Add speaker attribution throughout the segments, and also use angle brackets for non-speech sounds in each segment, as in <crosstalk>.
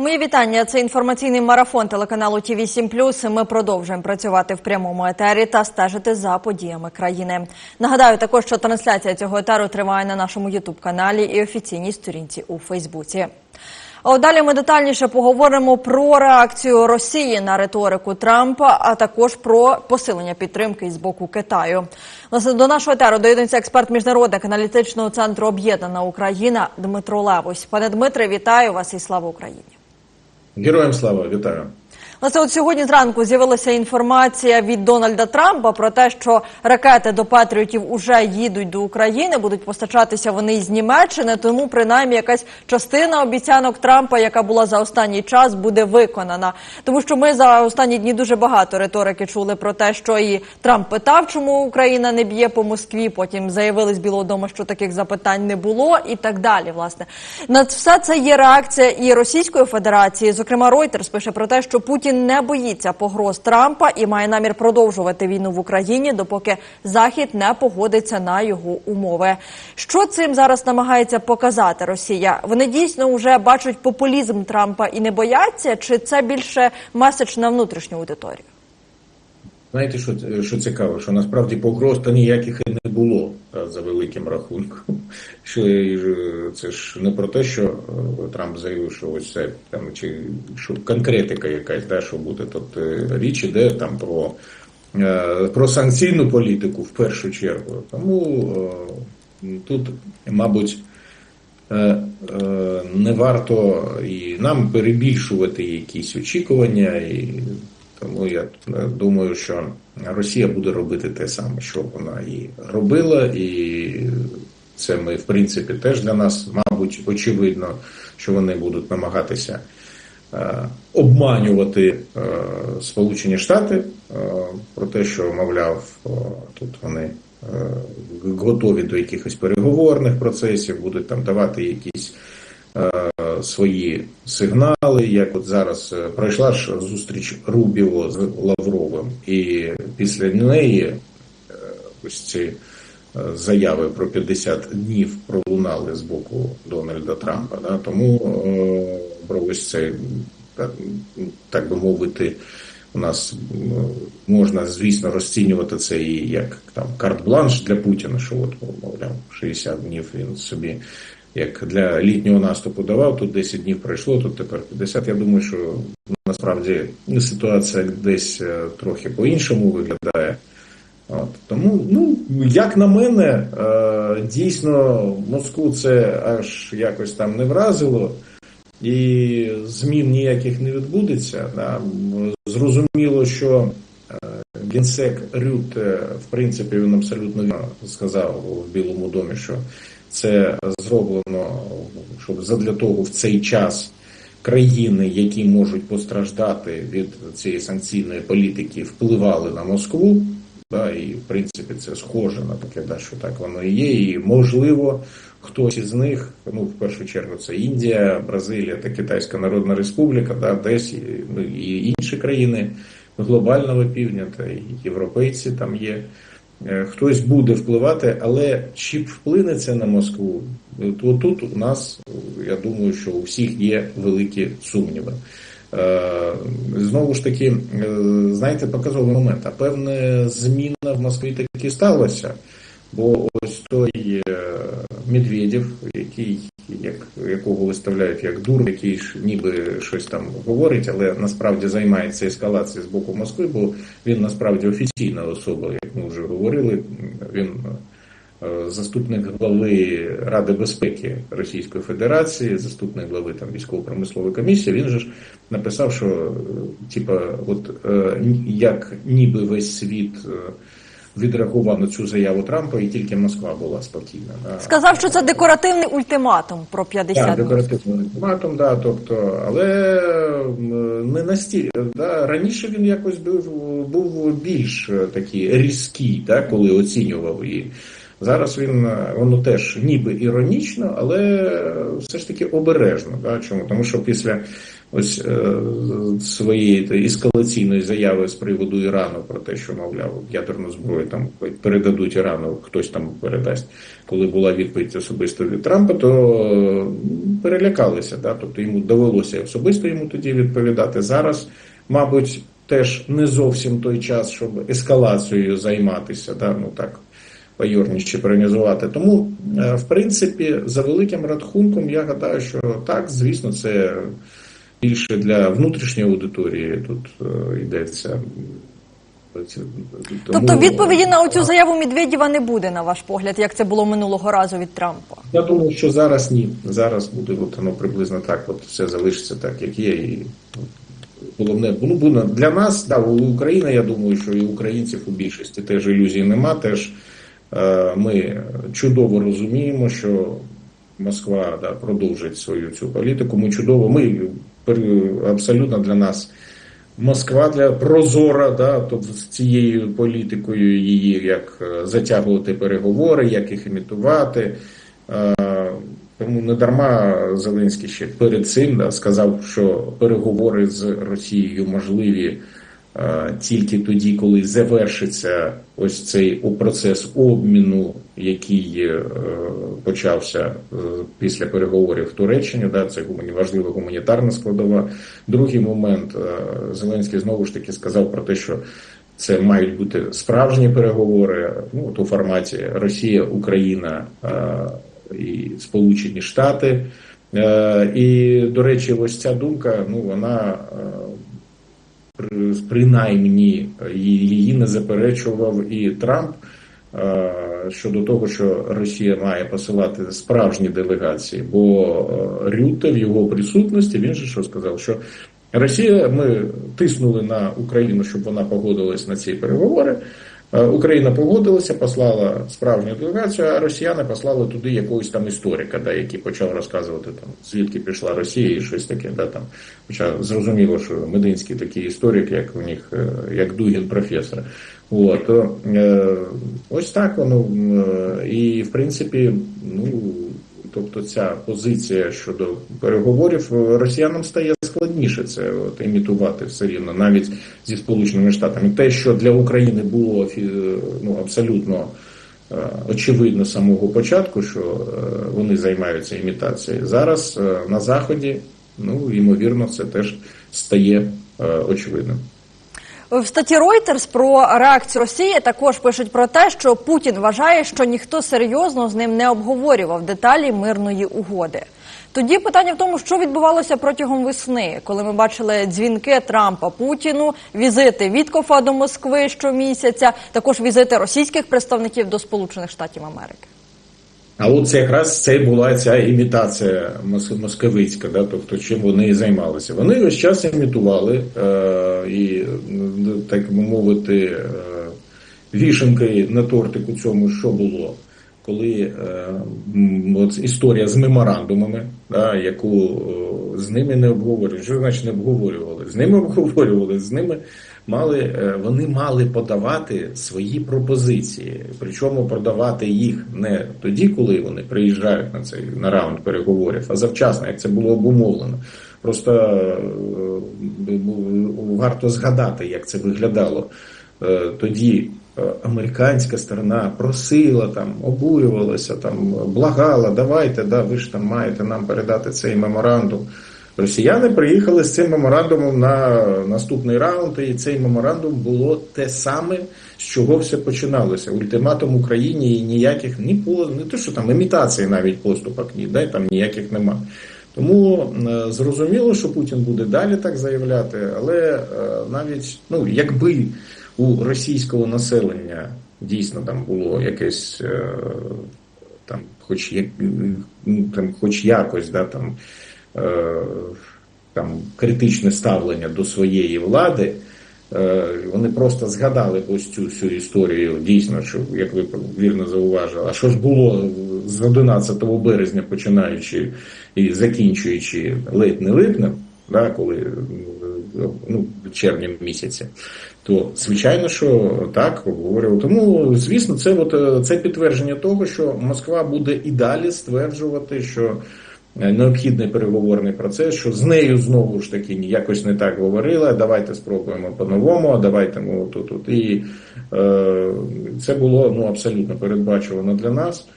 Speaker 1: Мої вітання. Це інформаційний марафон телеканалу ТІВІ 7 Ми продовжуємо працювати в прямому етері та стежити за подіями країни. Нагадаю також, що трансляція цього етеру триває на нашому Ютуб каналі і офіційній сторінці у Фейсбуці. А далі ми детальніше поговоримо про реакцію Росії на риторику Трампа, а також про посилення підтримки з боку Китаю. До нашого етеру доєднується експерт міжнародник аналітичного центру Об'єднана Україна Дмитро Левось. Пане Дмитре, вітаю вас і слава Україні.
Speaker 2: Героям слава вітаю.
Speaker 1: Власне, от сьогодні зранку з'явилася інформація від Дональда Трампа про те, що ракети до Патріотів уже їдуть до України, будуть постачатися вони із Німеччини. Тому принаймні якась частина обіцянок Трампа, яка була за останній час, буде виконана. Тому що ми за останні дні дуже багато риторики чули про те, що і Трамп питав, чому Україна не б'є по Москві. Потім заявили з Білого Дому, що таких запитань не було, і так далі. Власне на все це є реакція і Російської Федерації. Зокрема, Reuters пише про те, що Путін не боїться погроз Трампа і має намір продовжувати війну в Україні, допоки Захід не погодиться на його умови. Що цим зараз намагається показати Росія? Вони дійсно вже бачать популізм Трампа і не бояться, чи це більше меседж на внутрішню аудиторію?
Speaker 2: Знаєте, що що цікаво, що насправді погроз та ніяких і не було за великим рахунком. <laughs> Що це ж не про те, що Трамп заявив, що ось це там чи що конкретика якась, да, що буде тут річ іде там про, про санкційну політику в першу чергу. Тому тут, мабуть. Не варто і нам перебільшувати якісь очікування, і тому я думаю, що Росія буде робити те саме, що вона і робила, і це ми, в принципі, теж для нас, мабуть, очевидно, що вони будуть намагатися обманювати Сполучені Штати про те, що, мовляв, тут вони готові до якихось переговорних процесів, будуть там давати якісь свої сигнали, як от зараз пройшла ж зустріч Рубіо з Лавровим, і після неї ось ці заяви про 50 днів пролунали з боку Дональда Трампа. Да? Тому про ось це, так би мовити, у нас можна, звісно, розцінювати це і як там карт-бланш для Путіна, що от, мовляв, 60 днів він собі як для літнього наступу давав, тут 10 днів пройшло, тут тепер 50. Я думаю, що насправді ситуація десь трохи по-іншому виглядає. От. Тому, ну, як на мене, дійсно Москву це аж якось там не вразило, і змін ніяких не відбудеться. Зрозуміло, що генсек Рюте, в принципі, він абсолютно сказав в Білому домі, що це зроблено, щоб задля того в цей час країни, які можуть постраждати від цієї санкційної політики, впливали на Москву. Да, І в принципі це схоже на таке, да, що так воно і є. І можливо, хтось із них, ну в першу чергу, це Індія, Бразилія та Китайська Народна Республіка, да, десь ну, і інші країни глобального півдня, та європейці там є. Хтось буде впливати, але чи вплине це на Москву? То тут у нас, я думаю, що у всіх є великі сумніви. Знову ж таки, знаєте, показовий момент, а певна зміна в Москві таки сталася, бо ось той Медведєв, який, як, якого виставляють як дур, який ж ніби щось там говорить, але насправді займається ескалацією з боку Москви, бо він насправді офіційна особа, як ми вже говорили, він заступник глави Ради безпеки Російської Федерації, заступник глави там військово-промислової комісії. Він же ж написав, що типа, от як ніби весь світ. Відреагував на цю заяву Трампа, і тільки Москва була спокійна.
Speaker 1: Сказав, що це декоративний ультиматум про 50
Speaker 2: Так, декоративний ультиматум, да, тобто, але не настільки. Да, раніше він якось був був більш такий різкий, да, коли оцінював і Зараз він воно теж ніби іронічно, але все ж таки обережно. Да? Чому? Тому що після ось е, своєї ескалаційної заяви з приводу Ірану про те, що мовляв ядерну зброю там передадуть Ірану, хтось там передасть, коли була відповідь особисто від Трампа, то е, перелякалися. Да? Тобто йому довелося особисто йому тоді відповідати. Зараз, мабуть, теж не зовсім той час, щоб ескалацією займатися. Да? Ну так пайорніше організувати. Тому, е, в принципі, за великим рахунком, я гадаю, що так, звісно, це більше для внутрішньої аудиторії тут е, йдеться.
Speaker 1: Тобто відповіді на оцю заяву Медведєва не буде, на ваш погляд, як це було минулого разу від Трампа.
Speaker 2: Я думаю, що зараз ні. Зараз буде от воно приблизно так. От все залишиться так, як є. І ну, головне, ну для нас, да, у України, я думаю, що і українців у більшості теж ілюзій нема. Теж е, ми чудово розуміємо, що Москва да, продовжить свою цю політику. Ми чудово, ми абсолютно для нас. Москва для прозора, да, тобто з цією політикою її як е, затягувати переговори, як їх імітувати. Е, Тому не дарма Зеленський ще перед цим да, сказав, що переговори з Росією можливі е, тільки тоді, коли завершиться ось цей процес обміну, який е, почався е, після переговорів в Туреччині. Да, це важлива гуманітарна складова. Другий момент е, Зеленський знову ж таки сказав про те, що це мають бути справжні переговори ну, от у форматі Росія, Україна і Сполучені Штати. І, до речі, ось ця думка, ну вона принаймні її не заперечував і Трамп е, щодо того, що Росія має посилати справжні делегації. Бо е, Рюте в його присутності він же що сказав, що Росія ми тиснули на Україну, щоб вона погодилась на ці переговори. Е, Україна погодилася, послала справжню делегацію, а росіяни послали туди якогось там історика, да, який почав розказувати там звідки пішла Росія і щось таке. Да, там. Хоча зрозуміло, що Мединський такий історик, як у них, е, як Дугін професор. От, е, ось так воно. І в принципі, ну. Тобто ця позиція щодо переговорів е, росіянам стає складніше це от, імітувати все рівно, навіть зі Сполученими Штатами. Те, що для України було ну, абсолютно е, очевидно з самого початку, що е, вони займаються імітацією. Зараз е, на Заході, ну ймовірно, це теж стає е, очевидним.
Speaker 1: В статті Reuters про реакцію Росії також пишуть про те, що Путін вважає, що ніхто серйозно з ним не обговорював деталі мирної угоди. Тоді питання в тому, що відбувалося протягом весни, коли ми бачили дзвінки Трампа Путіну, візити Віткофа до Москви щомісяця, також візити російських представників до Сполучених Штатів Америки.
Speaker 2: А от це якраз це була ця імітація мос- московицька, да, тобто чим вони і займалися. Вони весь час імітували е, і, так би мовити, е, вішенкою на тортику цьому, що було. Коли е, от історія з меморандумами, да, яку е, з ними не обговорювали. Що значить не обговорювали? З ними <laughs> обговорювали, з ними мали е, вони мали подавати свої пропозиції. Причому продавати їх не тоді, коли вони приїжджають на цей на раунд переговорів, а завчасно, як це було обумовлено. Просто е, варто згадати, як це виглядало. Е, Тоді американська сторона просила там, обурювалася, там благала, давайте, да, ви ж там маєте нам передати цей меморандум. Росіяни приїхали з цим меморандумом на наступний раунд, і цей меморандум було те саме, з чого все починалося. Ультиматум Україні і ніяких ні по не то, що там імітації навіть поступок, ні де там ніяких нема. Тому е, зрозуміло, що Путін буде далі так заявляти, але е, навіть ну якби у російського населення дійсно там було якесь е, там, хоч як ну, там, хоч якось, да там. Е, Там критичне ставлення до своєї влади, е, вони просто згадали ось цю всю історію. Дійсно, що як ви вірно зауважили, а що ж було з 11 березня, починаючи і закінчуючи ледь не липнем, да, коли ну, в червні місяці. То звичайно, що так обговорював. Тому, звісно, це от е, це підтвердження того, що Москва буде і далі стверджувати, що необхідний переговорний процес, що з нею знову ж таки якось не так говорила. Давайте спробуємо по-новому, давайте ми тут. тут. І е, це було ну абсолютно передбачувано для нас.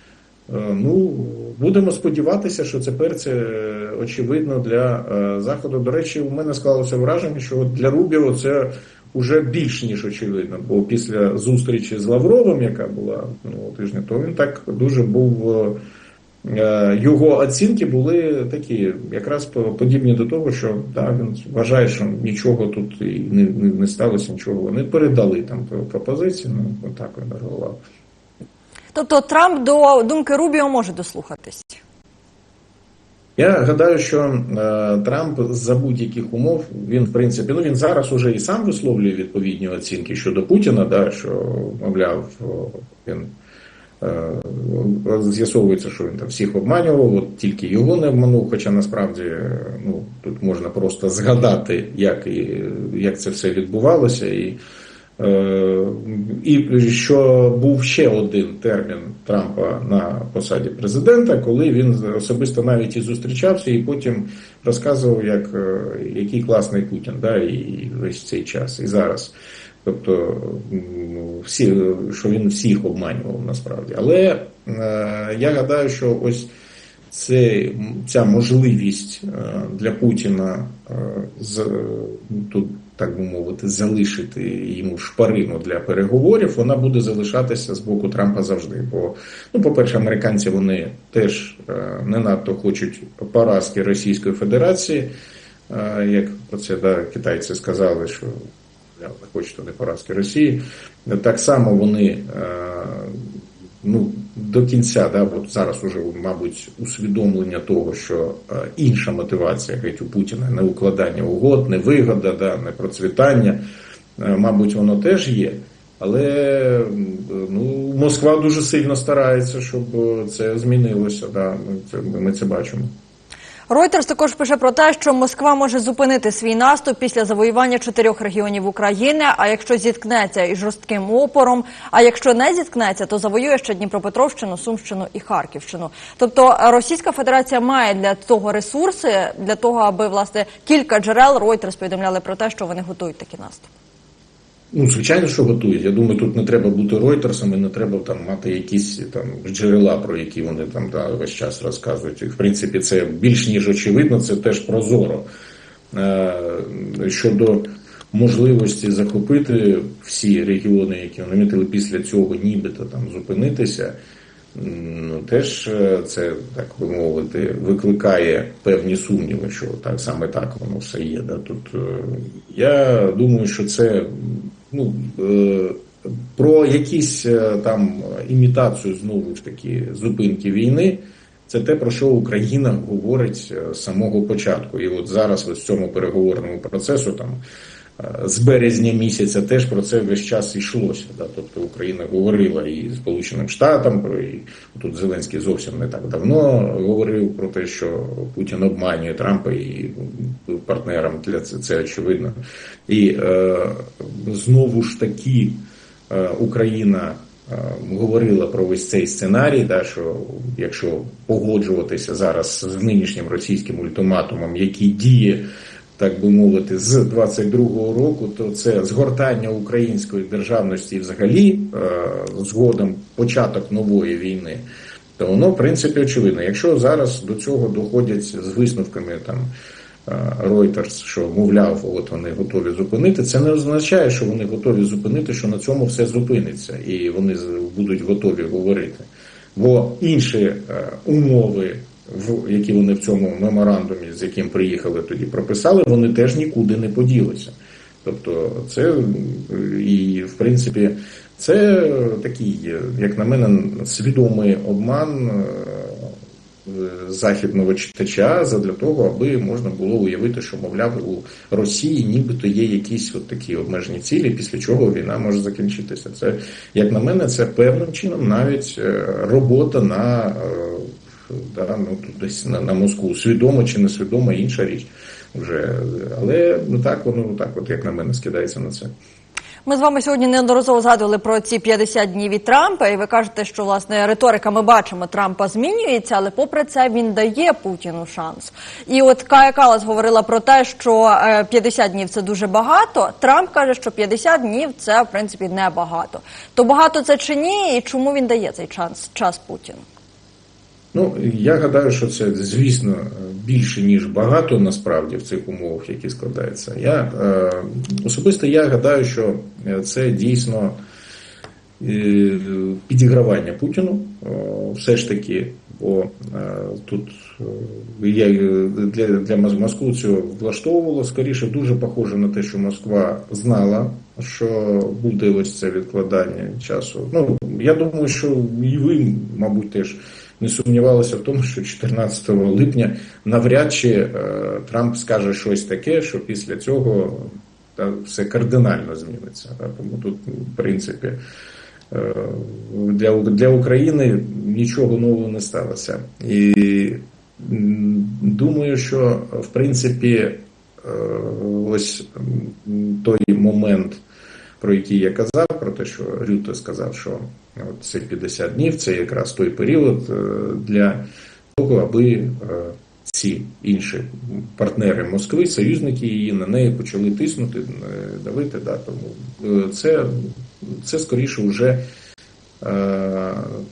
Speaker 2: Е, Ну, будемо сподіватися, що тепер це е, очевидно для е, заходу. До речі, у мене склалося враження, що от для Рубіо це вже більш ніж очевидно. Бо після зустрічі з Лавровим, яка була минулого тижня, то він так дуже був. Е, Його оцінки були такі, якраз подібні до того, що так, він вважає, що нічого тут і не, не, не сталося, нічого. Вони передали там пропозиції, ну так він реагував.
Speaker 1: Тобто Трамп до думки Рубіо може дослухатись.
Speaker 2: Я гадаю, що е, Трамп за будь-яких умов він в принципі ну він зараз уже і сам висловлює відповідні оцінки щодо Путіна, да що мовляв він з'ясовується, що він там всіх обманював, от тільки його не обманув. Хоча насправді е, ну тут можна просто згадати, як і як це все відбувалося, і Е, І що був ще один термін Трампа на посаді президента, коли він особисто навіть і зустрічався, і потім розказував, як е, який класний Путін, да, і весь цей час, і зараз. Тобто, всі, що він всіх обманював насправді. Але е, я гадаю, що ось це, ця можливість е, для Путіна е, з тут, так би мовити, залишити йому шпарину для переговорів, вона буде залишатися з боку Трампа завжди. Бо, ну, по-перше, американці вони теж е, не надто хочуть поразки Російської Федерації, як про це да, китайці сказали, що не хочуть вони поразки Росії. Так само вони. е, Ну, до кінця, да, от зараз уже, мабуть, усвідомлення того, що е, інша мотивація геть у Путіна не укладання угод, не вигода, да, не процвітання, е, мабуть, воно теж є. Але ну, Москва дуже сильно старається, щоб це змінилося. Да, ми це бачимо.
Speaker 1: Reuters також пише про те, що Москва може зупинити свій наступ після завоювання чотирьох регіонів України. А якщо зіткнеться із жорстким опором, а якщо не зіткнеться, то завоює ще Дніпропетровщину, Сумщину і Харківщину. Тобто Російська Федерація має для того ресурси, для того, аби власне кілька джерел Reuters повідомляли про те, що вони готують такий наступ.
Speaker 2: Ну, звичайно, що готують. Я думаю, тут не треба бути Ройтерсом і не треба там мати якісь там джерела, про які вони там да, весь час розказують. І, в принципі, це більш ніж очевидно, це теж прозоро. Е, щодо можливості захопити всі регіони, які вони намітили після цього, нібито там зупинитися. Ну, теж е, це, так би мовити, викликає певні сумніви, що так саме так воно все є. Да? Тут е, я думаю, що це ну, е, про якісь е, там імітацію знову ж таки зупинки війни. Це те, про що Україна говорить е, з самого початку. І от зараз ось в цьому переговорному процесу там з березня місяця теж про це весь час йшлося. Да? Тобто Україна говорила і Сполученим Штатам, і тут Зеленський зовсім не так давно говорив про те, що Путін обманює Трампа і партнерам для це, це очевидно. І е, знову ж таки е, Україна. е, Говорила про весь цей сценарій, да, що якщо погоджуватися зараз з нинішнім російським ультиматумом, який діє, так би мовити, з 22-го року, то це згортання української державності взагалі е, згодом початок нової війни, то воно в принципі очевидно. Якщо зараз до цього доходять з висновками там. Reuters, що мовляв, от вони готові зупинити. Це не означає, що вони готові зупинити, що на цьому все зупиниться, і вони будуть готові говорити. Бо інші е, умови, які вони в цьому меморандумі, з яким приїхали тоді, прописали, вони теж нікуди не поділися. Тобто, це і в принципі це такий, як на мене, свідомий обман. е, західного читача задля того, аби можна було уявити, що мовляв у Росії нібито є якісь от такі обмежені цілі, після чого війна може закінчитися. Це як на мене, це певним чином навіть е, робота на е, да, ну, тут десь на, на Москву. Свідомо чи несвідомо, інша річ. Вже. Але ну, так воно так, от, як на мене, скидається на це.
Speaker 1: Ми з вами сьогодні неодноразово згадували про ці 50 днів від Трампа, і ви кажете, що власне риторика ми бачимо, Трампа змінюється, але попри це він дає Путіну шанс. І от Кая Калас говорила про те, що е, 50 днів це дуже багато. Трамп каже, що 50 днів це в принципі не багато. То багато це чи ні, і чому він дає цей час, час Путіну?
Speaker 2: Ну, я гадаю, що це, звісно, більше, ніж багато насправді в цих умовах, які складаються. Я е, особисто я гадаю, що це дійсно е, підігравання Путіну. Все ж таки, бо е, тут я для, для Москву цього влаштовувало. Скоріше, дуже похоже на те, що Москва знала, що буде ось це відкладання часу. Ну, я думаю, що і ви, мабуть, теж не сумнівалися в тому, що 14 липня навряд чи е, Трамп скаже щось таке, що після цього та, все кардинально зміниться. Тому тут, в принципі, е, для, для України нічого нового не сталося. І думаю, що в принципі е, ось той момент, про який я казав, про те, що Рюто сказав, що от це 50 днів, це якраз той період е, для того, аби е, ці інші партнери Москви, союзники її на неї почали тиснути, е, давити. Да, тому це, це скоріше вже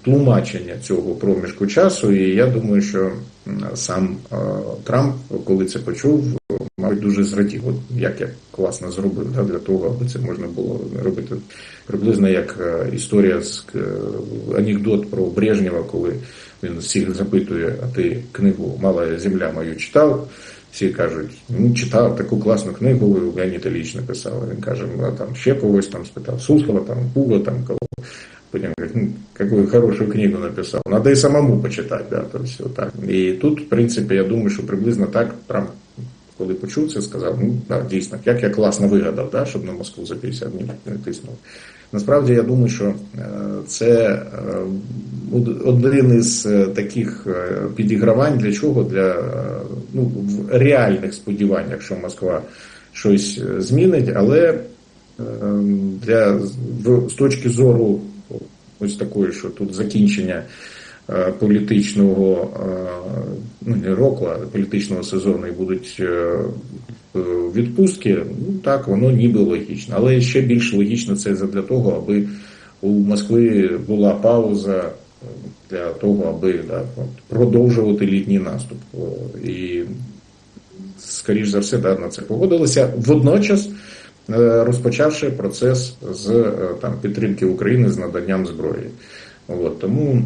Speaker 2: тлумачення цього проміжку часу. І я думаю, що сам Трамп, коли це почув, мабуть, дуже зрадів, от як я класно зробив да, для того, аби це можна було робити. Приблизно як е, історія з е, анекдот про Брежнєва, коли він всіх запитує, а ти книгу Мала земля мою читав. Всі кажуть, ну читав таку класну книгу, Леонід Ілліч написав. Він каже, ну а там ще когось там спитав, Суслова, там Пуга, там кого. Потім ну, какую хорошую книгу написав. Надо і самому почитати, да, то все так. І тут, в принципі, я думаю, що приблизно так Трамп, коли почув це, сказав, ну да, дійсно, як я класно вигадав, да, щоб на Москву за 50 днів не тиснув. Насправді я думаю, що е, це е, один із е, таких підігравань для чого? Для ну, в реальних сподіваннях, що Москва щось змінить, але для з точки зору ось такої, що тут закінчення політичного е, ну не року, а політичного сезону і будуть е, е, відпустки, ну так воно ніби логічно. Але ще більш логічно це для того, аби у Москви була пауза е, для того, аби да, продовжувати літній наступ. І скоріш за все, да, на це погодилися. Водночас е, розпочавши процес з е, там підтримки України з наданням зброї. От, тому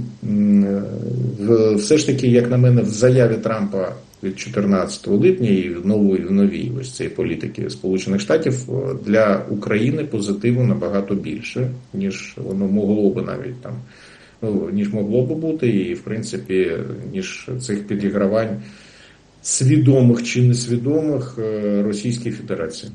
Speaker 2: все ж таки, як на мене, в заяві Трампа від 14 липня і в нової в новій ось цієї політики Сполучених Штатів е, для України позитиву набагато більше, ніж воно могло би навіть там, ну, ніж могло би бути, і в принципі, ніж цих підігравань свідомих чи несвідомих е, Російській Федерації.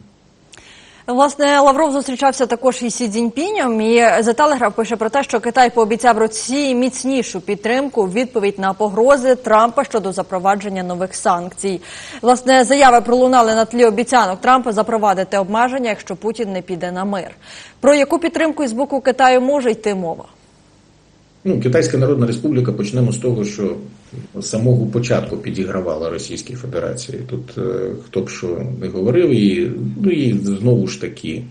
Speaker 1: Власне, Лавров зустрічався також із Сі Цзіньпінем, і The Telegraph пише про те, що Китай пообіцяв Росії міцнішу підтримку в відповідь на погрози Трампа щодо запровадження нових санкцій. Власне, заяви пролунали на тлі обіцянок Трампа запровадити обмеження, якщо Путін не піде на мир. Про яку підтримку із боку Китаю може йти мова?
Speaker 2: Ну, Китайська Народна Республіка почнемо з того, що з самого початку підігравала Російській Федерації. Тут е, хто б що не говорив, і, ну і знову ж таки,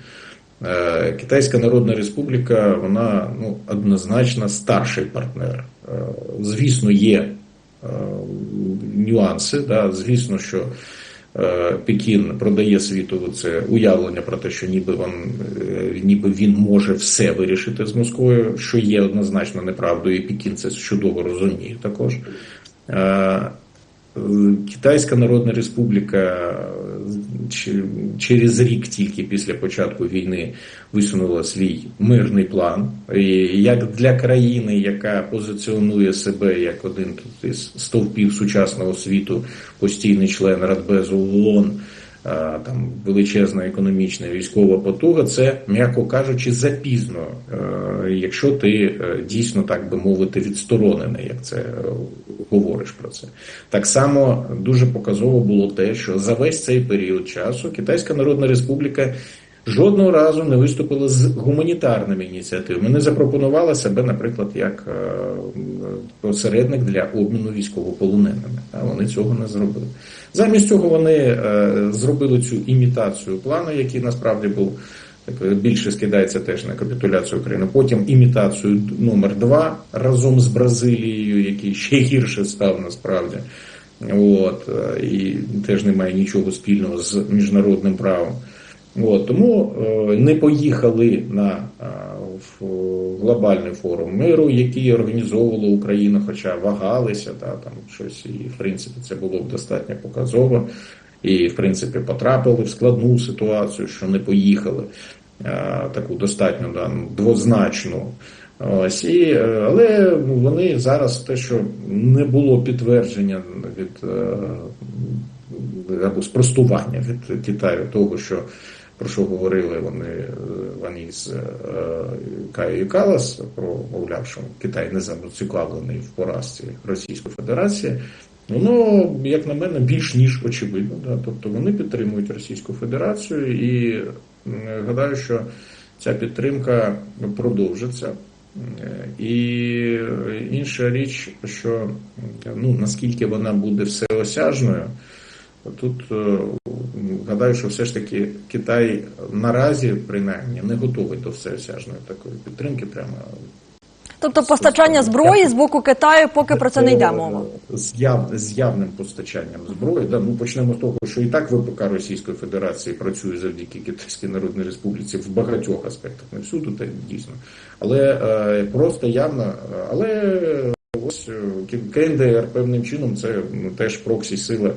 Speaker 2: е, Китайська Народна Республіка, вона ну, однозначно старший партнер. Е, звісно, є е, нюанси, да, звісно, що. Е, Пекін продає світу це уявлення про те, що ніби він, е, ніби він може все вирішити з Москвою, що є однозначно неправдою, і Пекін це чудово розуміє також. Е, Китайська Народна Республіка через рік тільки після початку війни висунула свій мирний план. Як для країни, яка позиціонує себе як один із стовпів сучасного світу, постійний член Радбезу ООН, там величезна економічна військова потуга, це, м'яко кажучи, запізно, якщо ти е, дійсно, так би мовити, відсторонений, як це говориш про це. Так само дуже показово було те, що за весь цей період часу Китайська Народна Республіка жодного разу не виступила з гуманітарними ініціативами, не запропонувала себе, наприклад, як е, посередник для обміну військовополоненими. А вони цього не зробили. Замість цього вони е, зробили цю імітацію плану, який насправді був більше скидається теж на капітуляцію України. Потім імітацію номер два разом з Бразилією, який ще гірше став насправді. От, е, і теж немає нічого спільного з міжнародним правом. От, тому е, не поїхали на е, в глобальний форум миру, який організовувала Україна, хоча вагалися, та, там щось, і в принципі це було б достатньо показово. І, в принципі, потрапили в складну ситуацію, що не поїхали, е, таку достатньо да, двозначну. Ось і, е, але вони зараз те, що не було підтвердження від е, або спростування від Китаю того, що про що говорили вони е, вони з е, Каю Калас, про мовляв, що Китай не зацікавлений в поразці Російської Федерації. Воно, як на мене, більш ніж очевидно. Да? Тобто вони підтримують Російську Федерацію і гадаю, що ця підтримка продовжиться. І інша річ, що ну, наскільки вона буде всеосяжною, тут е, гадаю, що все ж таки Китай наразі принаймні не готовий до всеосяжної такої підтримки. Прямо
Speaker 1: Тобто постачання зброї з боку Китаю, поки про це не йде мова.
Speaker 2: з, яв, з явним постачанням зброї. Да, ну почнемо з того, що і так ВПК Російської Федерації працює завдяки Китайській Народній Республіці в багатьох аспектах, не всюди та дійсно, але е, просто явно, е, але. Ось е, КНДР певним чином це теж проксі сила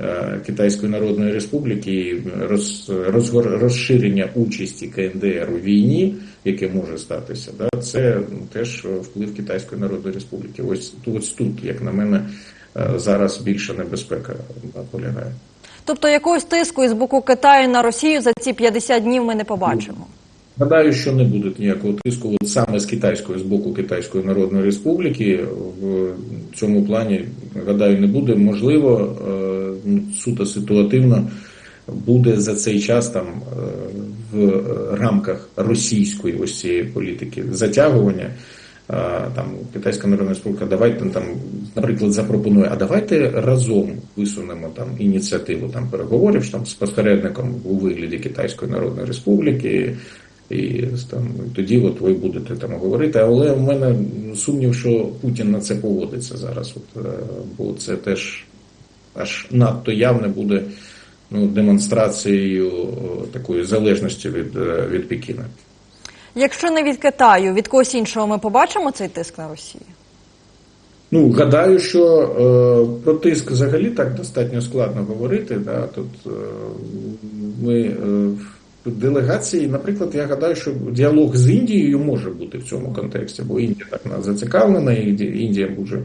Speaker 2: е, Китайської Народної Республіки і роз, розширення участі КНДР у війні, яке може статися, да, це теж вплив Китайської Народної Республіки. Ось тут, ось тут, як на мене, е, зараз більша небезпека полягає.
Speaker 1: Тобто якогось тиску із боку Китаю на Росію за ці 50 днів ми не побачимо.
Speaker 2: Гадаю, що не буде ніякого тиску от саме з китайської з боку Китайської Народної Республіки. В цьому плані гадаю, не буде. Можливо, е, ну, суто ситуативно буде за цей час там е, в рамках російської ось цієї політики затягування. е, Там Китайська Народна Республіка, давайте там, наприклад, запропонує, а давайте разом висунемо там ініціативу там переговорів там з посередником у вигляді Китайської Народної Республіки. І там тоді от ви будете там говорити. Але в мене сумнів, що Путін на це поводиться зараз. От, е, бо це теж аж надто явне буде ну, демонстрацією такої залежності від, е, від Пекіна.
Speaker 1: Якщо не від Китаю, від когось іншого ми побачимо цей тиск на Росію?
Speaker 2: Ну, гадаю, що е, про тиск взагалі так достатньо складно говорити. Да? Тут е, ми е, делегації, наприклад, я гадаю, що діалог з Індією може бути в цьому контексті, бо Індія так зацікавлена, Індія може.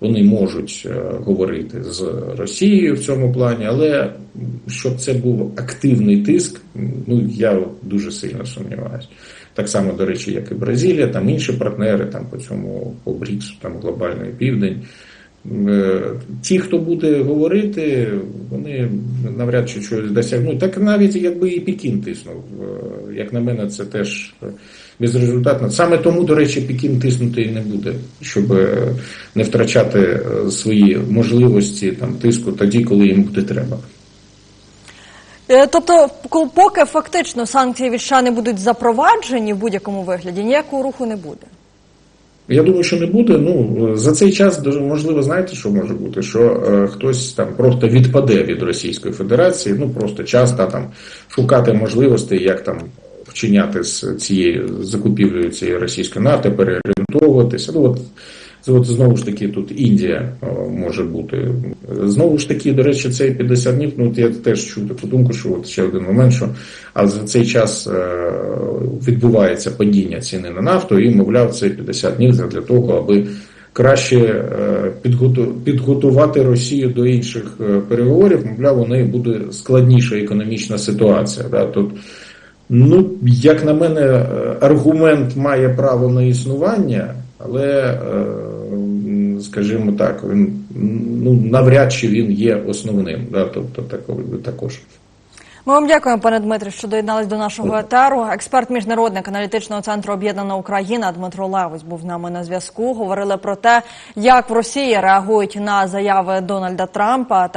Speaker 2: Вони можуть е, говорити з Росією в цьому плані, але щоб це був активний тиск, ну я дуже сильно сумніваюся. Так само, до речі, як і Бразилія, там інші партнери там по цьому по БРІКСу, там глобальний південь. Е, Ті, хто буде говорити, вони навряд чи щось досягнуть. Так навіть якби і Пекін тиснув. Е, Як на мене, це теж безрезультатно. Саме тому, до речі, Пекін тиснути і не буде, щоб е, не втрачати свої можливості там тиску тоді, коли їм буде треба.
Speaker 1: Тобто, поки фактично санкції від США не будуть запроваджені в будь-якому вигляді, ніякого руху не буде.
Speaker 2: Я думаю, що не буде. Ну за цей час можливо, знаєте, що може бути? Що е, хтось там просто відпаде від Російської Федерації, ну просто часто там шукати можливостей, як там вчиняти з цією закупівлею цієї російської нафти, переорієнтовуватися. Ну от, от знову ж таки тут Індія може бути. Знову ж таки, до речі, цей 50 днів. Ну я теж чув таку думку, що от ще один момент, що а за цей час е, відбувається падіння ціни на нафту, і мовляв, це 50 днів для того, аби краще е, підготувати Росію до інших е, переговорів, мовляв, у неї буде складніша економічна ситуація. Да? Тут, ну, як на мене, е, аргумент має право на існування, але, е, скажімо так, він ну, навряд чи він є основним. Да? Тобто також.
Speaker 1: Ми вам дякуємо, пане Дмитре, що доєднались до нашого етеру. Експерт міжнародник аналітичного центру Об'єднана Україна Дмитро Левось був з нами на зв'язку. Говорили про те, як в Росії реагують на заяви Дональда Трампа.